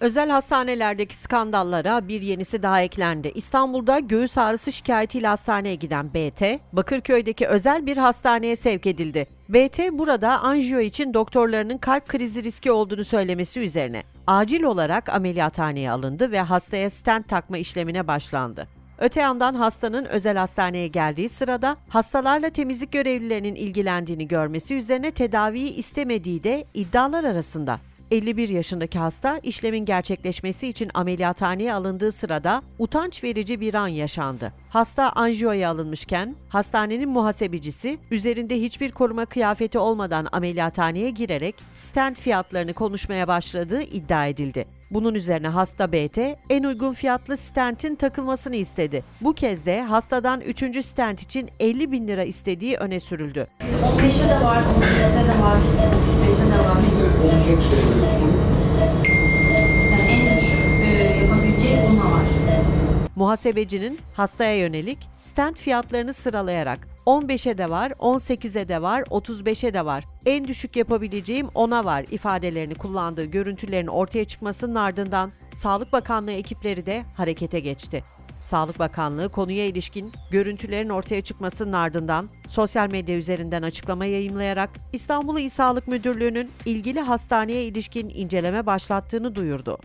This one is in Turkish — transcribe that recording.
Özel hastanelerdeki skandallara bir yenisi daha eklendi. İstanbul'da göğüs ağrısı şikayetiyle hastaneye giden BT, Bakırköy'deki özel bir hastaneye sevk edildi. BT burada anjiyo için doktorlarının kalp krizi riski olduğunu söylemesi üzerine acil olarak ameliyathaneye alındı ve hastaya stent takma işlemine başlandı. Öte yandan hastanın özel hastaneye geldiği sırada hastalarla temizlik görevlilerinin ilgilendiğini görmesi üzerine tedaviyi istemediği de iddialar arasında. 51 yaşındaki hasta işlemin gerçekleşmesi için ameliyathaneye alındığı sırada utanç verici bir an yaşandı. Hasta anjiyoya alınmışken hastanenin muhasebecisi üzerinde hiçbir koruma kıyafeti olmadan ameliyathaneye girerek stent fiyatlarını konuşmaya başladığı iddia edildi. Bunun üzerine hasta BT en uygun fiyatlı stentin takılmasını istedi. Bu kez de hastadan 3. stent için 50 bin lira istediği öne sürüldü. 15'e de var, 18'e de var, 35'e de var. Muhasebecinin hastaya yönelik stent fiyatlarını sıralayarak 15'e de var, 18'e de var, 35'e de var. En düşük yapabileceğim 10'a var ifadelerini kullandığı görüntülerin ortaya çıkmasının ardından Sağlık Bakanlığı ekipleri de harekete geçti. Sağlık Bakanlığı konuya ilişkin görüntülerin ortaya çıkmasının ardından sosyal medya üzerinden açıklama yayımlayarak İstanbul İl Sağlık Müdürlüğü'nün ilgili hastaneye ilişkin inceleme başlattığını duyurdu.